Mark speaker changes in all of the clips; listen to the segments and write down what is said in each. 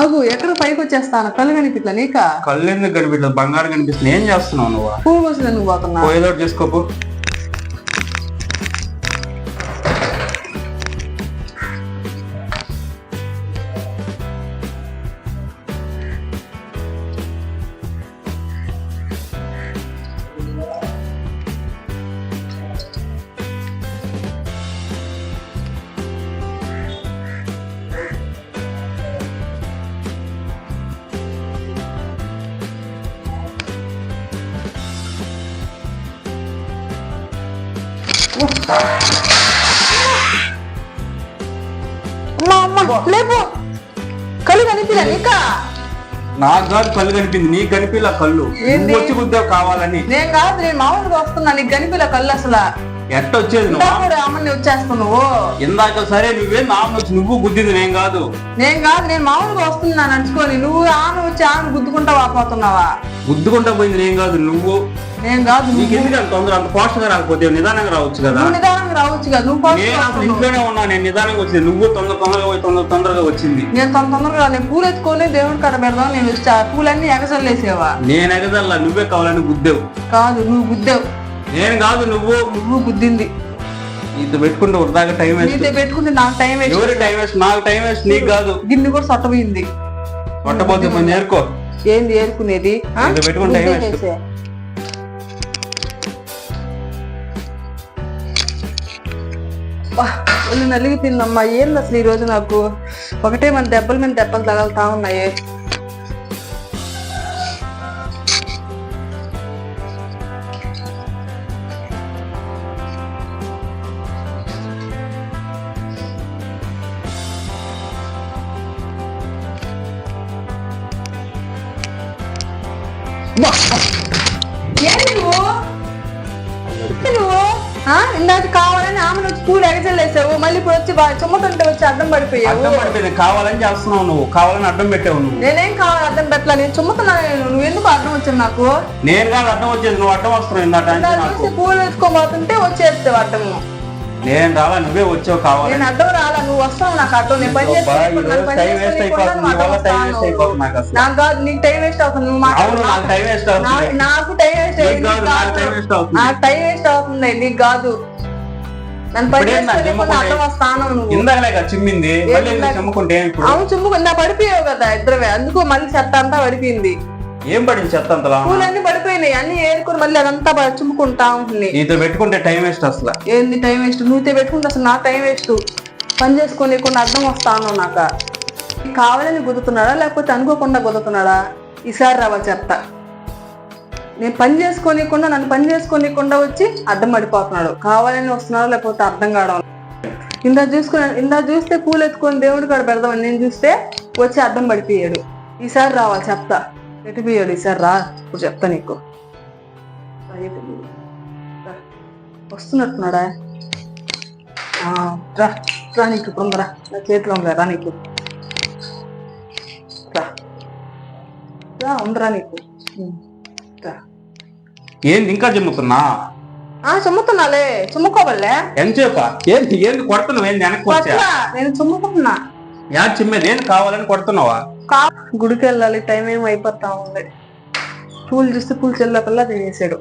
Speaker 1: ఆగు ఎక్కడ పైకి వచ్చేస్తాను కళ్ళు కనిపిట్లా నీక?
Speaker 2: కళ్ళు ఎందుకు కనిపించలేదు బంగారు కనిపిస్తుంది. ఏం చేస్తున్నావు నువ్వు?
Speaker 1: పువ్వు కోసం ఎందుకు పోతున్నా.
Speaker 2: పోయేదో ఒకటి చేసుకోపు.
Speaker 1: లేపు. కళ్ళు కనిపిలా నీక?
Speaker 2: నాకు కాదు కళ్ళు కనిపింది నీకు కనిపిలా కళ్ళు. వచ్చి గుద్దావు కావాలని.
Speaker 1: నేను కాదు నేను మామూలుగా వస్తున్నా నీకు కనిపిలా కళ్ళు అసలు.
Speaker 2: ఎట్ట వచ్చేది నువ్వు?
Speaker 1: అమ్మని వచ్చేస్తావు నువ్వు
Speaker 2: ఇందాక సరే నువ్వే నాన్న వచ్చి నువ్వు గుద్దింది నేను కాదు.
Speaker 1: నేను కాదు నేను మామూలుగా వస్తున్నా నడుచుకొని నువ్వు ఆమె వచ్చి ఆమె గుద్దుకుంటా వాపోతున్నావా?
Speaker 2: గుద్దుకుంటా పోయింది నేను కాదు నువ్వు.
Speaker 1: నేను కాదు
Speaker 2: నీకు ఎందుకు అంత తొందర అంత ఫాస్ట్గా రాకపోతే నిదానంగా రావచ్చు కదా?
Speaker 1: నువ్వు నిదానంగా రావచ్చు కదా నువ్వు
Speaker 2: నేను అసలు
Speaker 1: వస్తున్నావు.
Speaker 2: ఇంట్లోనే ఉన్నా నేను నిదానంగా వచ్చింది. నువ్వు తొందర తొందరగా పోయి తొందర తొందరగా వచ్చింది.
Speaker 1: నేను తొందర తొందరగా నేను పూలు ఎత్తుకొని దేవుడి కాడ పెడదాం నేను వచ్చి. పూలన్నీ ఎగసల్లేసేవా
Speaker 2: నేను ఎగదల్లా నువ్వే కావాలని గుద్దావు.
Speaker 1: కాదు నువ్వు గుద్దావు.
Speaker 2: నేను కాదు నువ్వు.
Speaker 1: నువ్వు గుద్దింది
Speaker 2: ఇది పెట్టుకుంటే వృధాగా టైం వేస్ట్.
Speaker 1: నీతో పెట్టుకుంటే నాకు టైం వేస్ట్.
Speaker 2: ఎవరి టైం వేస్ట్? నాకు టైం వేస్ట్ నీకు కాదు.
Speaker 1: గిన్నె కూడా సొట్టపోయింది
Speaker 2: పట్టపోతే పని నేర్కో.
Speaker 1: ఏంది ఏరుకునేది? ఆ?
Speaker 2: నీతో పెట్టుకుంటే టైం వేస్ట్.
Speaker 1: ఒళ్ళు నలిగిపోయిందమ్మా ఏంది అసలు ఈ రోజు నాకు? ఒకటే మన దెబ్బల మీద దెబ్బలు తగలుతా ఉన్నాయి. నువ్వు? ఇందాక కావాలని ఆమెను వచ్చి పూలు ఎగజల్లేసావు. మళ్ళీ ఇప్పుడు వచ్చి చుమ్మతుంటే వచ్చి అడ్డం పడిపోయావు.
Speaker 2: అడ్డం పడిపోయింది. కావాలని చేస్తున్నావు నువ్వు. కావాలని అడ్డం పెట్టావు నువ్వు.
Speaker 1: నేనేం కావాలి అడ్డం పెట్టలా? నేను చుమ్మతున్నా నేను. నువ్వు ఎందుకు అడ్డం వచ్చావు నాకు?
Speaker 2: నేను కాదు అడ్డం వచ్చేది. నువ్వు అడ్డం వస్తున్నావు ఇందాక
Speaker 1: పూలు ఎత్తుకోబోతుంటే వచ్చేస్తావు అడ్డము.
Speaker 2: నేను రాలా నువ్వే వచ్చావు కావాలి.
Speaker 1: నేను అడ్డం రాలా నువ్వు వస్తావు నాకు అడ్డం. నేను పని
Speaker 2: నాకు
Speaker 1: కాదు నీకు టైం వేస్ట్ అవుతుంది నువ్వు
Speaker 2: నాకు టైం వేస్ట్ అవుతుంది.
Speaker 1: నాకు- టైం వేస్ట్
Speaker 2: అవుతుంది.
Speaker 1: నాకు టైం వేస్ట్ అవుతుంది నీకు కాదు.
Speaker 2: చెమ్మకుంటే? చిమ్మింది? చెమ్ముకుంటే
Speaker 1: అవును చుమ్ముకు నా పడిపోయావు కదా ఇద్దరువే అందుకు మళ్ళీ చెత్త అంతా పడిపోయింది.
Speaker 2: ఏం పడింది చెత్త అంతలా?
Speaker 1: పూలన్నీ పడిపోయినాయి అన్ని ఏరుకుని మళ్ళీ అదంతా చుమ్ముకుంటా ఉంటుంది
Speaker 2: నీతో పెట్టుకుంటే టైం వేస్ట్ అసలు.
Speaker 1: ఏంది టైం వేస్ట్? నువ్వు పెట్టుకుంటే అసలు నా టైం వేస్ట్. పని చేసుకొని కొన్ని అర్థం వస్తాను నాకు. కావాలని గుద్దుతున్నాడా లేకపోతే అనుకోకుండా గుద్దుతున్నాడా ఈసారి రావా చెత్త. నేను పని చేసుకోనీయకుండా నన్ను పని చేసుకోనీయకుండా వచ్చి అడ్డం పడిపోతున్నాడు. కావాలని వస్తున్నాడు లేకపోతే అర్థం కావడం ఇందా చూసుకుని ఇందా చూస్తే పూలు ఎత్తుకొని దేవుడి కాడ పెడదామని నేను చూస్తే వచ్చి అడ్డం పడిపోయాడు. ఈసారి రావా చెప్తా ఎటుపోయాడు ఈసారి రా. ఇప్పుడు చెప్తా నీకు. వస్తున్నట్టున్నాడా? ఆ, రా రా నీకు ఇప్పుడు ఉందిరా నా చేతిలో ఉందిరా రా నీకు. రా. రా ఉందిరా నీకు.
Speaker 2: ఏంది ఇంకా చెమ్ముతున్నా?
Speaker 1: ఆ చుమ్ముతున్నాలే. చుమ్ముకోవాలే
Speaker 2: ఎంతసేపా? ఏంది ఏంది కొడుతున్నావు? ఏంది వెనక్కి
Speaker 1: నేను చుమ్ముకుంటున్నా.
Speaker 2: యా చిమ్మేది ఏం కావాలని కొడుతున్నావా?
Speaker 1: కా గుడికి వెళ్ళాలి టైం ఏం అయిపోతా ఉంది. పూలు చూస్తే పూలు చెల్లకల్లా తినేసాడు.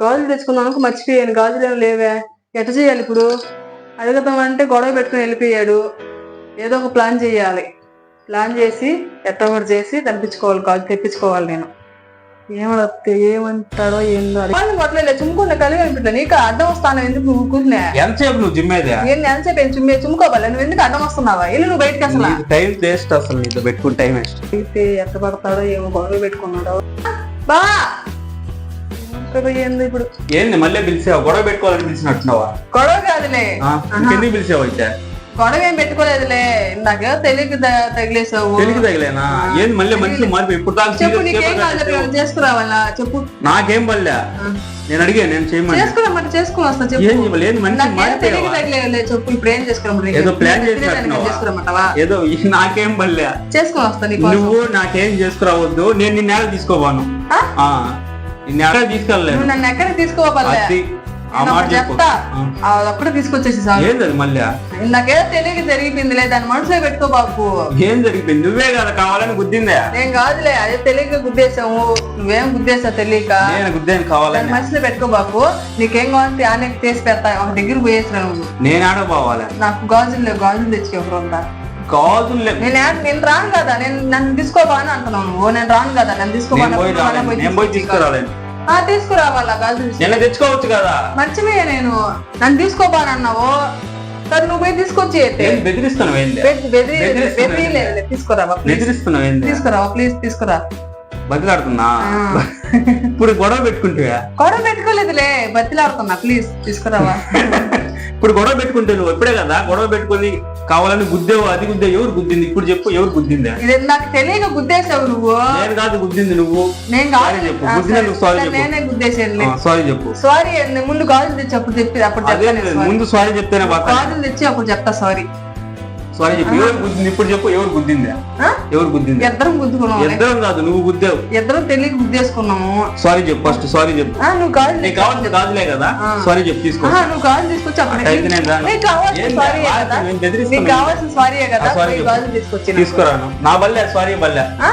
Speaker 1: గాజులు తెచ్చుకున్నాను మర్చిపోయాను. గాజులు ఏమి లేవే. ఎట చేయాలి ఇప్పుడు? అడుగుతామంటే గొడవ పెట్టుకుని వెళ్ళిపోయాడు. ఏదో ఒక ప్లాన్ చేయాలి. ప్లాన్ చేసి ఎట్టవర్ చేసి తెప్పించుకోవాలి గాజు తెప్పించుకోవాలి నేను. ఏమడితే ఏమంటాడో ఏందో కలిగి నీకు వస్తాను ఎందుకు కూర్చునే
Speaker 2: ఎంతసేపు నువ్వు జిమ్మేది
Speaker 1: నేను ఎంతసేపు ఏం చుమ్మే చుమ్ముకోవాలి నువ్వు ఎందుకు వస్తున్నావా? ఇల్లు నువ్వు బయటకు అసలు.
Speaker 2: టైం వేస్ట్ అసలు నీతో పెట్టుకుని టైం వేస్ట్
Speaker 1: అయితే ఎట్ట పడతాడో ఏమో గొడవ పెట్టుకున్నాడో. బా! ఏందో ఇప్పుడు?
Speaker 2: ఏంది మళ్ళీ పిలిచావు? గొడవ పెట్టుకోవాలని పిలిచినట్టున్నావా?
Speaker 1: గొడవ కాదులే?
Speaker 2: ఇంకెందుకు పిలిచావు అయితే?
Speaker 1: గొడవ ఏం పెట్టుకోలేదులే. ఇందాక తెలియక త- తగిలేసావు
Speaker 2: తగిలేనా? ఏంది మళ్ళీ మనిషి మార్పు ఇప్పుడు దాకా
Speaker 1: చెప్పు
Speaker 2: serious
Speaker 1: నీకేం. చేసుకురావాలా చెప్పు
Speaker 2: నాకేం పడలే. నేను అడిగాను నేను చేయమని.
Speaker 1: చేసుకుని వస్తా చెప్పు.
Speaker 2: ఏం చెప్పలేదు లేదు మనిషి
Speaker 1: నాకేం
Speaker 2: మారిపోయావా?
Speaker 1: తెలియట్లేదు చెప్పు. ఇప్పుడు ఏం
Speaker 2: ఏదో ప్లాన్ చేసినట్టున్నావా? ఏదో ఈ నాకేం బల్లే
Speaker 1: చేసుకుని వస్తా నీకు
Speaker 2: నువ్వు నాకేం చేసుకురావద్దు నేను నిన్న తీసుకోవాను
Speaker 1: ఆ?
Speaker 2: నిన్న ఎక్కడ తీసుకెళ్ళలేదు
Speaker 1: నువ్వు నన్ను ఎక్కడ తీసుకోవాలి
Speaker 2: అది ఆ మాట
Speaker 1: చెప్తా. తీసుకొచ్చేసి సార్.
Speaker 2: మళ్ళీ?
Speaker 1: నాకేదో తెలియక జరిగిపోయిందిలే దాని మనసులో పెట్టుకో బాబు.
Speaker 2: ఏం జరిగిపోయింది? నువ్వే కదా కావాలని గుద్దిందా?
Speaker 1: నేను కాదులే అదే తెలియక గుద్దేశాము నువ్వేం గుద్దేసా తెలియక?
Speaker 2: నేను గుద్దేని
Speaker 1: దాని
Speaker 2: కావాలని
Speaker 1: మనసులో పెట్టుకో బాబు. నీకేం కావాలంటే ఆనకి చేసి పెడతా. ఒక దగ్గర పోయేసిన నువ్వు.
Speaker 2: నేను ఆడ పోవాలి?
Speaker 1: నాకు గాజులు లేవు గాజులు తెచ్చి ఒకరు ఉంటా
Speaker 2: కాదు
Speaker 1: నేను నేను రాను కదా నేను నన్ను తీసుకోబా అని అంటున్నావు నేను రాను కదా నన్ను తీసుకోబా
Speaker 2: నేను పోయి తీసుకురాలేదు
Speaker 1: తీసుకురావాలా గాజులు
Speaker 2: నిన్న తెచ్చుకోవచ్చు కదా.
Speaker 1: మర్చిపోయా నేను. నన్ను తీసుకోబా అని అన్నావు సరే నువ్వు తీసుకొచ్చి
Speaker 2: బెదిరిస్తున్నావు
Speaker 1: తీసుకురావా తీసుకురావా ప్లీజ్ తీసుకురా
Speaker 2: బతిలాడుతున్నా. ఇప్పుడు గొడవ పెట్టుకుంటే
Speaker 1: గొడవ పెట్టుకోలేదులే బతిలాడుతున్నా ప్లీజ్ తీసుకురావా.
Speaker 2: ఇప్పుడు గొడవ పెట్టుకుంటే నువ్వు ఇప్పుడే కదా గొడవ పెట్టుకొని కావాలని గుద్దేవు అది గుద్దే ఎవరు గుద్దింది? ఇప్పుడు చెప్పు ఎవరు గుద్దిందా?
Speaker 1: ఇది నాకు తెలియక గుద్దేశావు నువ్వు.
Speaker 2: నేను కాదు గుద్దింది నువ్వు.
Speaker 1: నేను
Speaker 2: సారీ చెప్పు. గుద్దినందుకు సారీ. చెప్పు.
Speaker 1: నేనే గుద్దేశాను
Speaker 2: సారీ చెప్పు.
Speaker 1: సారీ ముందు గాజులు తెచ్చి అప్పుడు చెప్పి అప్పుడు.
Speaker 2: ముందు సారీ చెప్తేనే
Speaker 1: గాజులు తెచ్చి అప్పుడు చెప్తా సారీ
Speaker 2: సారీ చెప్పు. ఎవరు గుద్దింది? ఇప్పుడు చెప్పు ఎవరు గుద్దిందా? ఎవరు గుద్దింది?
Speaker 1: ఇద్దరం గుద్దుకున్నాము
Speaker 2: ఇద్దరం కాదు నువ్వు గుద్దావు.
Speaker 1: ఇద్దరం తెలియక గుద్దేసుకున్నాము.
Speaker 2: సారీ చెప్పు ఫస్ట్ సారీ చెప్పు.
Speaker 1: నువ్వు గాజులు
Speaker 2: నీకు కావాల్సిన గాజులే కదా. సారీ చెప్పు తీసుకో.
Speaker 1: నువ్వు గాజులు తీసుకొచ్చి కావాల్సిన? సారీ కదా? కదా.
Speaker 2: తీసుకురాను. నా బల్లే సారీ బల్లే.
Speaker 1: ఆ?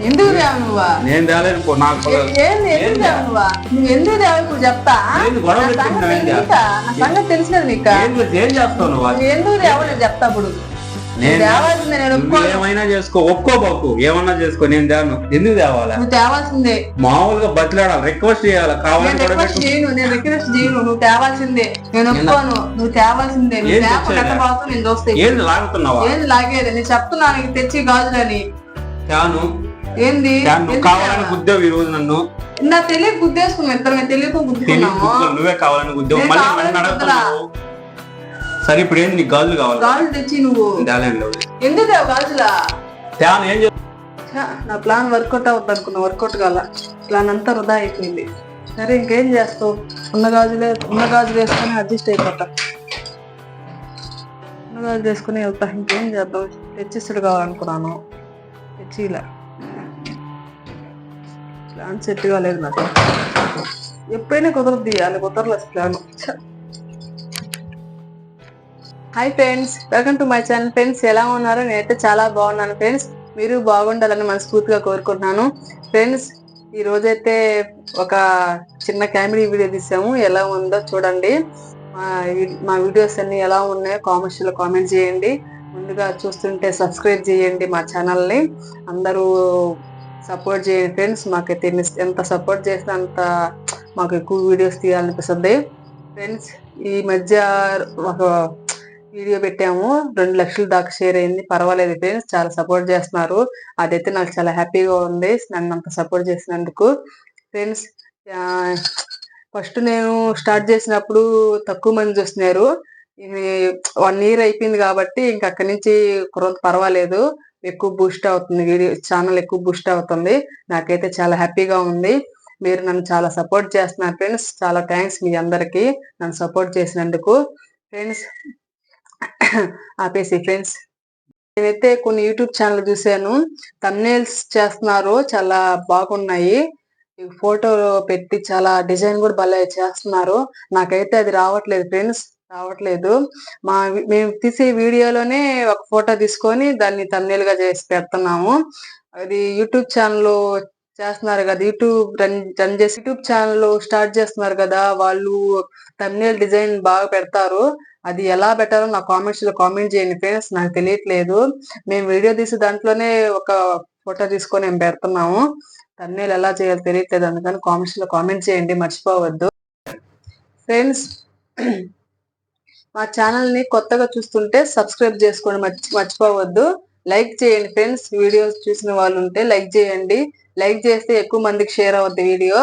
Speaker 1: ఎందుకు నువ్వా?
Speaker 2: నేను తేలేదు పో, నాకు
Speaker 1: ఏ- ఏంది ఎందుకు తేవు నువ్వా? నువ్వు ఎందుకు తేవు ఇప్పుడు చెప్తా. నా సంగతి నీకు?
Speaker 2: ఏం చేస్తావు నువ్వు?
Speaker 1: ఎందుకు నేను చెప్తా ఇప్పుడు.
Speaker 2: ఏమైనా చేసుకో ఒప్పుకోబాకు ఏమన్నా చేసుకో నేను తేను. ఎందుకు తేవాలా?
Speaker 1: నువ్వు తేవాల్సిందే.
Speaker 2: మామూలుగా బతిలాడాలి రిక్వెస్ట్ చేయాలి? గొడవ
Speaker 1: రిక్వెస్ట్ చేయను నేను రిక్వెస్ట్ చేయను. నువ్వు తేవాల్సిందే. నేను ఒప్పుకోను. నువ్వు తేవాల్సిందే. నేను చూస్తే
Speaker 2: ఏంది లాగుతున్నావా?
Speaker 1: ఏంది లాగేది? నేను చెప్తున్నాను తెచ్చి గాజులని.
Speaker 2: తేను.
Speaker 1: ఏంది?
Speaker 2: నువ్వు కావాలని
Speaker 1: తేవా?
Speaker 2: గుద్దావు ఈ రోజు నన్ను.
Speaker 1: నా తెలియక గుద్దేసుకున్నాం ఇద్దరం తెలియక గుద్దుకున్నాము
Speaker 2: నువ్వే కావాలని గుద్దావు. మళ్ళీ నన్ను అడుగుతున్నావు సరే ఇప్పుడు ఏంది నీకు గాజులు కావాలి
Speaker 1: గాజులు తెచ్చి నువ్వు.
Speaker 2: లేదు
Speaker 1: ఎందుకు గాజులా?
Speaker 2: తేను ఏం
Speaker 1: నా ప్లాన్ వర్కౌట్ అవుతుంది అనుకున్నా వర్కౌట్ కాల. ప్లాన్ అంతా వృధా అయిపోయింది. సరే ఇంకేం చేస్తావు? ఉన్న గాజులే ఉన్న గాజులు వేసుకొని అడ్జస్ట్ అయిపోతా. ఉన్న గాజులు వేసుకొని వెళ్తా. ఇంకేం చేద్దాం? తెచ్చిస్తుడు కావాలనుకున్నాను. తెచ్చి ఇలా సెట్ కాలేదు నాకు. ఎప్పుడైనా కుదరద్ది అని కుదరలేదు plan hi friends welcome to my channel friends ఎలా ఉన్నారు? నేనైతే చాలా బాగున్నాను. ఫ్రెండ్స్ మీరు బాగుండాలని మనస్ఫూర్తిగా కోరుకుంటున్నాను. ఫ్రెండ్స్ ఈ రోజైతే ఒక చిన్న కామెడీ వీడియో తీసాము. ఎలా ఉందో చూడండి. మా వీడియోస్ అన్ని ఎలా ఉన్నాయో కామెంట్స్లో కామెంట్ చేయండి. ముందుగా చూస్తుంటే సబ్స్క్రైబ్ చేయండి మా ఛానల్ని అందరూ సపోర్ట్ చేయండి ఫ్రెండ్స్. మాకైతే ఎంత సపోర్ట్ చేస్తే అంత మాకు ఎక్కువ వీడియోస్ తీయాలనిపిస్తుంది. ఫ్రెండ్స్ ఈ మధ్య ఒక వీడియో పెట్టాము. రెండు లక్షల దాకా షేర్ అయింది. పర్వాలేదు ఫ్రెండ్స్ చాలా సపోర్ట్ చేస్తున్నారు. అదైతే నాకు చాలా హ్యాపీగా ఉంది. నన్ను అంత సపోర్ట్ చేసినందుకు. ఫ్రెండ్స్ ఫస్ట్ నేను స్టార్ట్ చేసినప్పుడు తక్కువ మంది చూస్తున్నారు. ఇది వన్ ఇయర్ అయిపోయింది కాబట్టి ఇంక అక్కడి నుంచి కొంత పర్వాలేదు. ఎక్కువ బూస్ట్ అవుతుంది. వీడియో ఛానల్ ఎక్కువ బూస్ట్ అవుతుంది. నాకైతే చాలా హ్యాపీగా ఉంది. మీరు నన్ను చాలా సపోర్ట్ చేస్తున్నారు ఫ్రెండ్స్ చాలా థ్యాంక్స్ మీ అందరికి నన్ను సపోర్ట్ చేసినందుకు. ఫ్రెండ్స్ ఆపేసి ఫ్రెండ్స్ నేనైతే కొన్ని యూట్యూబ్ ఛానల్ చూశాను. తమ్నేల్స్ చేస్తున్నారు. చాలా బాగున్నాయి. ఫోటో పెట్టి చాలా డిజైన్ కూడా భలే చేస్తున్నారు. నాకైతే అది రావట్లేదు ఫ్రెండ్స్ రావట్లేదు. మా మేము తీసే వీడియోలోనే ఒక ఫోటో తీసుకొని దాన్ని thumbnail గా చేసి పెడుతున్నాము. అది యూట్యూబ్ ఛానల్ చేస్తున్నారు కదా యూట్యూబ్ రన్ రన్ చేసి యూట్యూబ్ ఛానల్ స్టార్ట్ చేస్తున్నారు కదా వాళ్ళు తమ్నేల్ డిజైన్ బాగా పెడతారు. అది ఎలా పెట్టాలో నా కామెంట్స్లో కామెంట్ చేయండి ఫ్రెండ్స్ నాకు తెలియట్లేదు. మేము వీడియో తీసి దాంట్లోనే ఒక ఫోటో తీసుకొని మేము పెడుతున్నాము. తమ్నేల్ ఎలా చేయాలో తెలియట్లేదు అందుకని కామెంట్స్లో కామెంట్ చేయండి మర్చిపోవద్దు. ఫ్రెండ్స్ మా ఛానల్ని కొత్తగా చూస్తుంటే సబ్స్క్రైబ్ చేసుకోండి మర్చి మర్చిపోవద్దు. లైక్ చేయండి ఫ్రెండ్స్ వీడియోస్ చూసిన వాళ్ళు ఉంటే లైక్ చేయండి. లైక్ చేస్తే ఎక్కువ మందికి షేర్ అవుద్ది వీడియో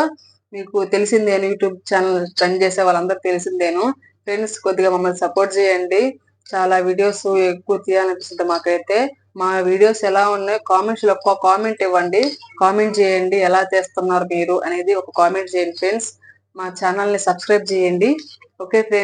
Speaker 1: మీకు తెలిసిందే యూట్యూబ్ ఛానల్ రన్ చేసే వాళ్ళందరూ తెలిసిందేను. ఫ్రెండ్స్ కొద్దిగా మమ్మల్ని సపోర్ట్ చేయండి. చాలా వీడియోస్ ఎక్కువ తీయాలనిపిస్తుంది మాకైతే. మా వీడియోస్ ఎలా ఉన్నాయో? కామెంట్స్లో ఒక్క కామెంట్ ఇవ్వండి. కామెంట్ చేయండి. ఎలా చేస్తున్నారు మీరు అనేది ఒక కామెంట్ చేయండి ఫ్రెండ్స్ మా ఛానల్ని సబ్స్క్రైబ్ చేయండి. Okay friends